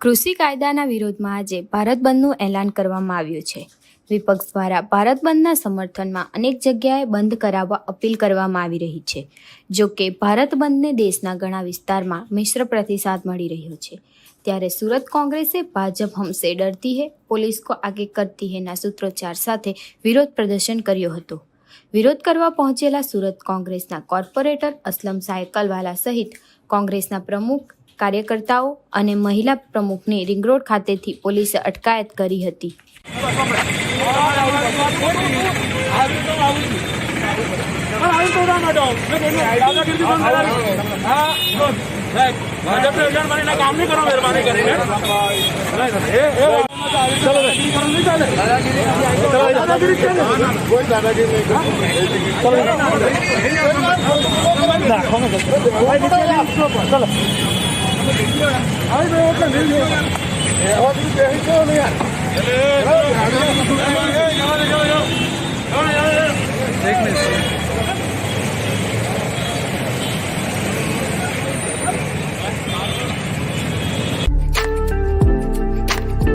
કૃષિ કાયદાના વિરોધમાં આજે ભારત બંધનું એલાન કરવામાં આવ્યું છે. વિપક્ષ દ્વારા ભારત બંધના સમર્થનમાં અનેક જગ્યાએ બંધ કરાવવા અપીલ કરવામાં આવી રહી છે. જો કે ભારત બંધને દેશના ઘણા વિસ્તારમાં મિશ્ર પ્રતિસાદ મળી રહ્યો છે. ત્યારે સુરત કોંગ્રેસે ભાજપ હમસે ડરતી હે, પોલીસ કો આગે કરતી હૈના સૂત્રોચ્ચાર સાથે વિરોધ પ્રદર્શન કર્યો હતો. વિરોધ કરવા પહોંચેલા સુરત કોંગ્રેસના કોર્પોરેટર અસલમ સાયકલવાલા સહિત કોંગ્રેસના પ્રમુખ કાર્યકર્તાઓ અને મહિલા પ્રમુખની રિંગરોડ ખાતેથી પોલીસે અટકાયત કરી હતી. ભાજપને કામ નહીં કરો મહેરબાની કરીને. દાદાગીરી છે ને? કોઈ દાદાગીરી નહીં ચલો આવી ગયો